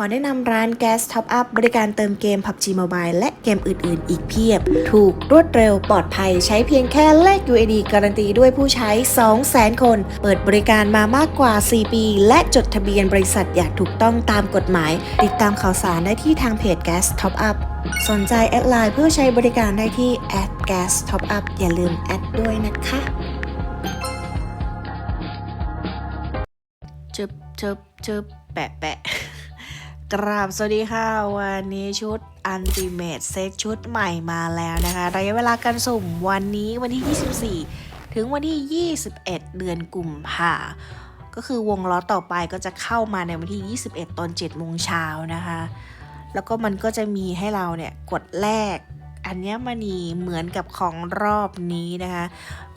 อแนะนำร้าน Gas Top Up บริการเติมเกม PUBG Mobile และเกมอื่น ๆ อีกเพียบ ถูกรวดเร็วปลอดภัยใช้เพียงแค่แลก UAD การันตีด้วยผู้ใช้ 200,000 คน เปิดบริการมามากกว่า 4 ปี และจดทะเบียนบริษัทอย่างถูกต้องตามกฎหมาย ติดตามข่าวสารได้ที่ทางเพจ Gas Top Up สนใจแอดไลน์เพื่อใช้บริการได้ที่ @gas top up อย่าลืมแอดด้วยนะคะจบจบจบแปะแปะ กราบสวัสดีค่ะ วันนี้ชุด Ultimate Set ชุดใหม่มาแล้วนะคะระยะเวลาการสุ่มวันนี้วันที่ 24 ถึงวันที่ 21 เดือนกุมภาก็คือวงล้อต่อไปก็จะเข้ามาในวันที่ 21 ตอน7โมงเช้านะคะ แล้วก็มันก็จะมีให้เราเนี่ยกดแลกอัญมณีเหมือนกับของรอบนี้นะคะ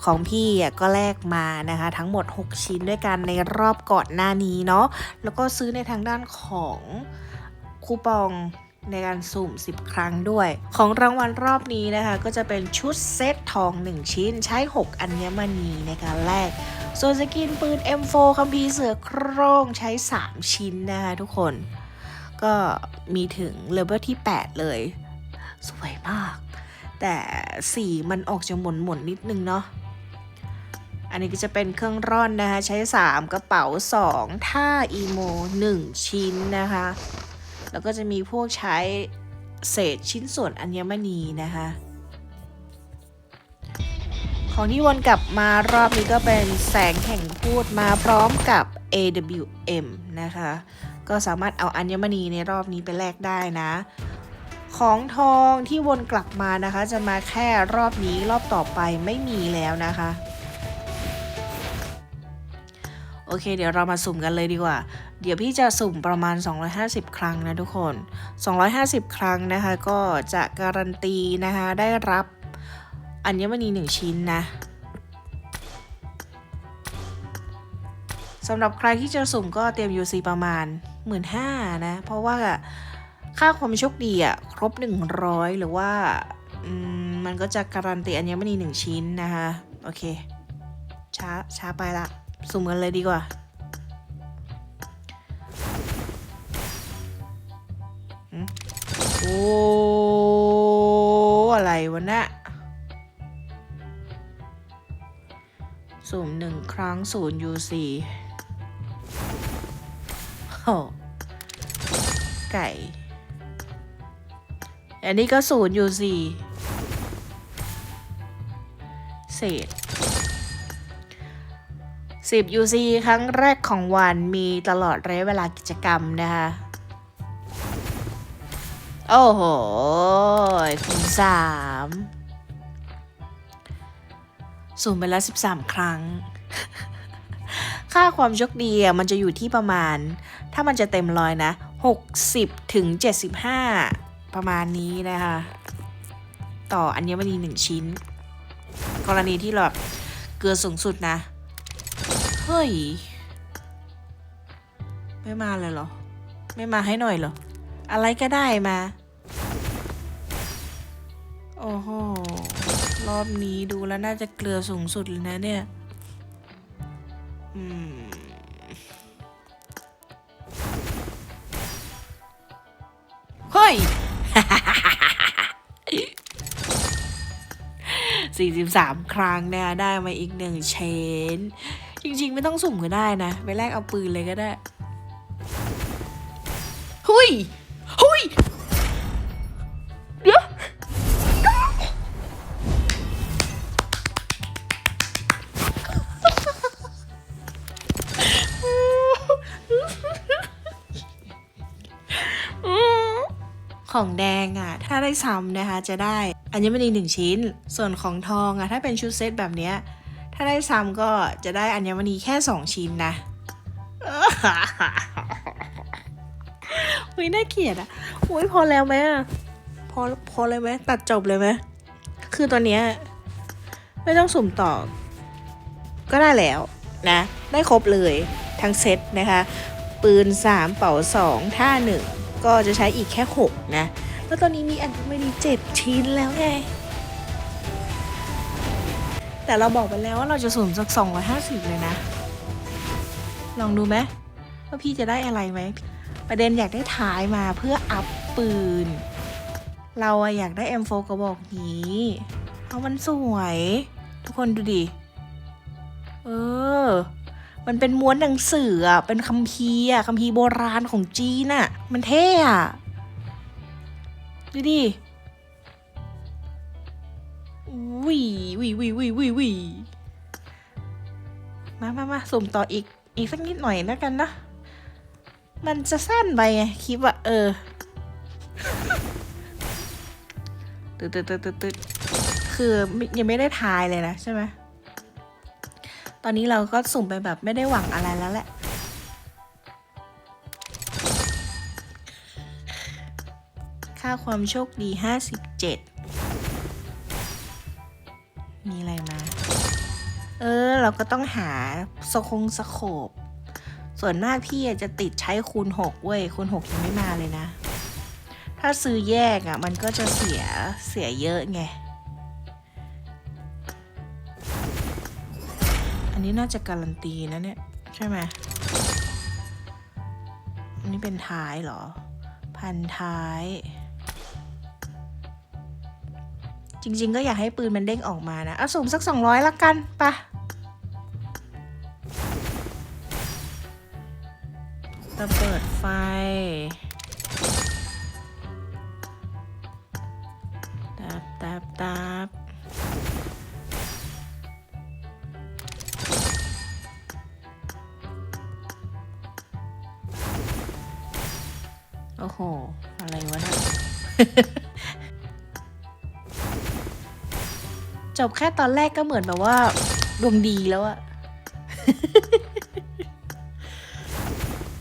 ของพี่อะก็แลกมานะคะ ทั้งหมด 6 ชิ้นด้วยกันในรอบก่อนหน้านี้เนาะแล้วก็ซื้อในทางด้านของ คูปองในการสุ่ม 10 ครั้งด้วย ของรางวัลรอบนี้นะคะ ก็จะเป็นชุดเซตทอง 1 ชิ้น ใช้ 6 อัญมณีในการแลกส่วนสกินปืน M4 คัมภีเสือโคร่งใช้ 3 ชิ้นนะคะทุกคน ก็มีถึงเลเวลที่ 8 เลย สวยมาก แต่สีมันออกจะหม่นหม่นนิดนึงเนาะอันนี้ก็จะเป็นเครื่องร่อนนะคะ ใช้ 3 กระเป๋า 2 ท่าอีโม 1 ชิ้นนะคะ แล้วก็จะมีพวกใช้เศษชิ้นส่วนอัญมณีนะคะ ของที่วนกลับมารอบนี้ก็เป็นแสงแห่งพูดมาพร้อมกับ AWM นะคะ ก็สามารถเอาอัญมณีในรอบนี้ไปแลกได้นะ ของทองที่วนกลับมานะคะ จะมาแค่รอบนี้รอบต่อไปไม่มีแล้วนะคะ อเค เดี๋ยวเรามาสุ่มกันเลยดีกว่า เดี๋ยวพี่จะสุ่มประมาณ 250 ครั้งนะทุกคน 250 ครั้งนะคะ ก็จะการันตีนะคะได้รับอัญมณี1ชิ้นนะสำหรับใครที่จะสุ่มก็เตรียม UC ประมาณ 15,000นะ เพราะว่าค่าความโชคดีอะครบ 100 หรือว่ามมันก็จะการันตีอัญมณี1ชิ้นนะคะ โอเค ช้าช้าไปละ สุ่มกันเลยดีกว่าอืมโอ้ อะไรวะเนะสุ่มหนึ่งครั้งศูนย์ UC โอ้ไก่ อันนี้ก็ศูนย์ UC เศษ 10 UC ครั้งแรกของวันมีตลอดระยะเวลากิจกรรมนะคะ โอ้โหคูณสามสุ่มไปแล้ว 13 ครั้ง ค่าความโชคดีมันจะอยู่ที่ประมาณ ถ้ามันจะเต็มร้อยนะ 60 ถึง 75 ประมาณนี้นะคะ ต่ออัญมณีหนึ่งชิ้น กรณีที่เราเกลือสูงสุดนะ ฮ้ย ไม่มาเลยเหรอ ไม่มาให้หน่อยเหรอ อะไรก็ได้มา โอ้โห รอบนี้ดูแล้วน่าจะเกลือสูงสุดเลยนะเนี่ย อืม เฮ้ย สี่สิบสามครั้งเนี่ยได้มาอีกหนึ่งเชน จริงๆ ไม่ต้องสุ่มก็ได้นะ ไปแลกเอาปืนเลยก็ได้ หุยหุยเดี๋ยวของแดงอะ ถ้าได้ซ้ำนะคะ จะได้ อัญมณีหนึ่งชิ้น ส่วนของทองอะถ้าเป็นชุดเซตแบบเนี้ยถ้าได้ซ้ำก็จะได้อัญมณีแค่สองชิ้นนะอุ้ยน่าเกลียดอะอุ้ยพอแล้วไหมอะพอพอเลยไหมตัดจบเลยไหมคือตอนเนี้ยไม่ต้องสุ่มต่อ ก็ได้แล้วนะ ได้ครบเลยทั้งเซตนะคะ ปืน 3 เป๋า2 ท่า 1 ก็จะใช้อีกแค่ 6 นะ แล้วตอนนี้มีอันไม่ดี7ชิ้นแล้วไง แต่เราบอกไปแล้วว่าเราจะสุ่มสัก 250 เลยนะ ลองดูไหมว่าพี่จะได้อะไรไหม ประเด็นอยากได้ท้ายมาเพื่ออัพปืน เราอยากได้ M4 กระบอกนี้เพราะมันสวย ทุกคนดูดิ เออมันเป็นม้วนหนังสืออะเป็นคัมภีร์อะคัมภีร์โบราณของจีนอะ มันเท่อะ ดูดิวิวิวิวิวิวิมามามาสุ่มต่ออีก อีกสักนิดหน่อยแล้วกันนะ มันจะสั้นไปไงคลิปอะเออตึ๊ดตึ๊ดตึ๊ดตึ๊ดตึ๊ดคือยังไม่ได้ทายเลยนะใช่ไหมตอนนี้เราก็สุ่มไปแบบไม่ได้หวังอะไรแล้วแหละ ค่าความโชคดี 57 มีอะไรมา เออ เราก็ต้องหาสคงสโคบ ส่วนมากพี่จจะติดใช้คูณ 6 เว้ย คูณ 6 ยังไม่มาเลยนะ ถ้าซื้อแยกอะ่ะ มันก็จะเสียเสียเยอะไง อันนี้น่าจะการันตีนะเนี่ย ใช่ไหมอันนี้เป็นท้ายเหรอ พันท้าย จริง ๆ ก็อยากให้ปืนมันเด้งออกมานะเอาสุ่มสัก 200ละกันปะระเบิดไฟ ตับตับตับโอ้โห อะไรวะเนี่ย จบแค่ตอนแรกก็เหมือนแบบว่า ดวงดีแล้วอะ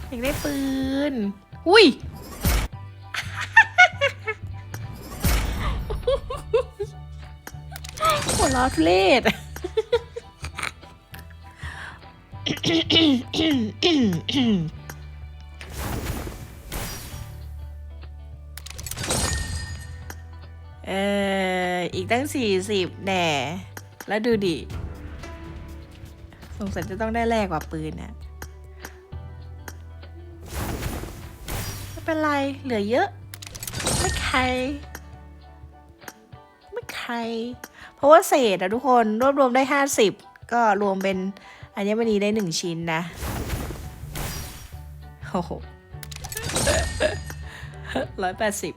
อยากได้ปืน อุ้ย หัวล้อทุเรศเออ อีกตั้งสี่สิบแน่แล้วดูดิ สงสัยจะต้องได้แลกกว่าปืนนะไม่เป็นไร เหลือเยอะ ไม่ใคร ไม่ใคร เพราะว่าเศษอะทุกคนรวบรวมได้ห้าสิบก็รวมเป็นอัญมณีได้หนึ่งชิ้นนะ โอ้โหร้อยแปดสิบ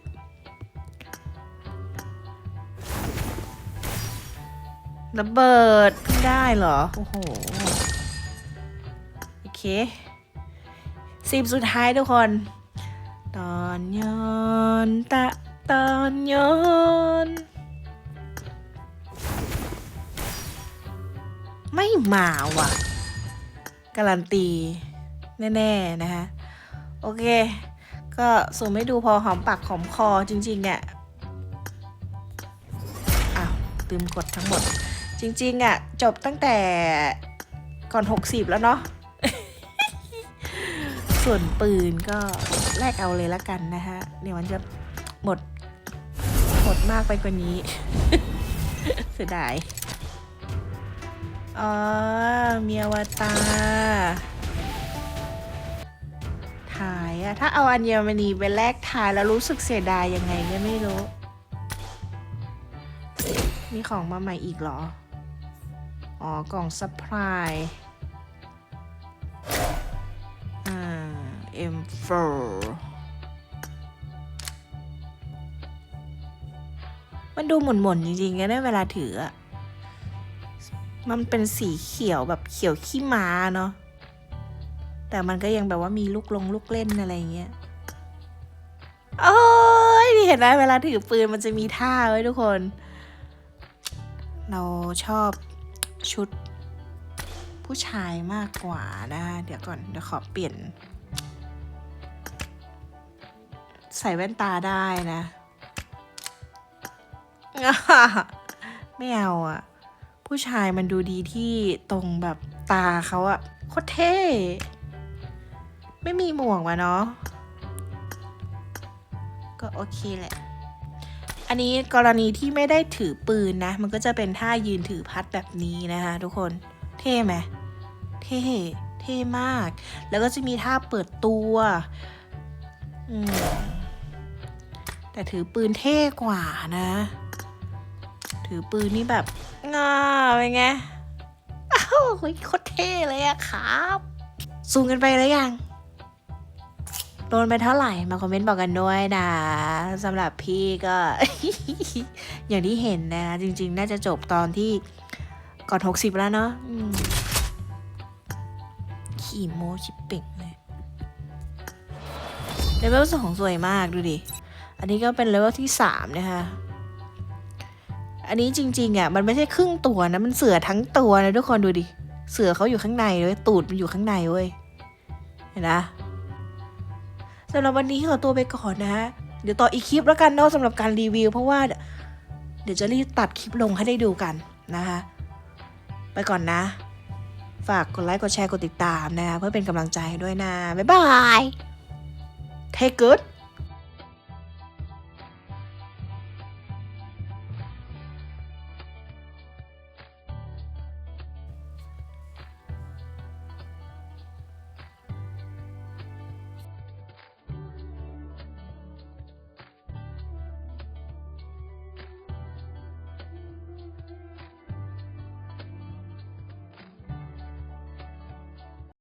ระเบิดได้เหรอ โอ้โห โอเคสิบสุดท้ายทุกคน ตอนย้อนตะตอนย้อนไม่มาว่ะ การันตี แน่ ๆ นะคะโอเค ก็ส่งให้ดูพอหอมปากหอมคอจริง ๆ เนี่ย อ้าวลืมกดทั้งหมด จริงๆอะ จบตั้งแต่ก่อน 60 แล้วเนาะ ส่วนปืนก็แลกเอาเลยละกันนะคะเดี๋ยวมันจะหมด หมดมากไปกว่านี้ เสียดาย อ๋อมีอวตาถ่ายอะถ้าเอาอัญมณีไปแลกถ่ายแล้วรู้สึกเสียดายยังไงก็ไม่รู้ มีของมาใหม่อีกเหรอ อ๋อ กล่องซัพพลายอ่า M4 มันดูหม่นๆจริงๆนะเนี่ยเวลาถืออะมันเป็นสีเขียวแบบเขียวขี้ม้าเนาะ แต่มันก็ยังแบบว่ามีลูกลงลูกเล่นอะไรเงี้ย โอ้ยเห็นไหมเวลาถือปืนมันจะมีท่าไว้ทุกคน เราชอบ ชุดผู้ชายมากกว่านะคะเดี๋ยวก่อน เดี๋ยวขอเปลี่ยน ใส่แว่นตาได้นะ ไม่เอาอะผู้ชายมันดูดีที่ตรงแบบตาเขาอะโคตรเท่ ไม่มีหมวกวะเนาะก็โอเคแหละ อันนี้กรณีที่ไม่ได้ถือปืนนะ มันก็จะเป็นท่ายืนถือพัดแบบนี้นะคะ ทุกคน เท่ไหมเท่ เท่มาก แล้วก็จะมีท่าเปิดตัวแต่ถือปืนเท่กว่านะ ถือปืนนี่แบบง่าเป็นไงอ้าวโหโคตรเท่เลยอะครับ ซูมกันไปแล้วยัง โดนไปเท่าไหร่มาคอมเมนต์บอกกันด้วยนะสำหรับพี่ก็ อย่างที่เห็นนะ จริง ๆ น่าจะจบตอนที่ก่อนหกสิบแล้วเนาะขี่โมชิปเป่งเลยเลเวลสองสวยมากดูดิ อันนี้ก็เป็นเลเวลที่สามนะคะอันนี้จริงๆอะมันไม่ใช่ครึ่งตัวนะ มันเสือทั้งตัวนะทุกคนดูดิ เสือเขาอยู่ข้างในเลยตูดมันอยู่ข้างในเว้ยเห็นนะ สำหรับวันนี้ขอตัวไปก่อนนะฮะเดี๋ยวต่ออีกคลิปแล้วกันเนาะสำหรับการรีวิว เพราะว่า เดี๋ยวจะรีบตัดคลิปลงให้ได้ดูกันนะคะ ไปก่อนนะ ฝากกดไลค์กดแชร์กดติดตามนะคะเพื่อเป็นกำลังใจด้วยนะ บ๊ายบาย Take good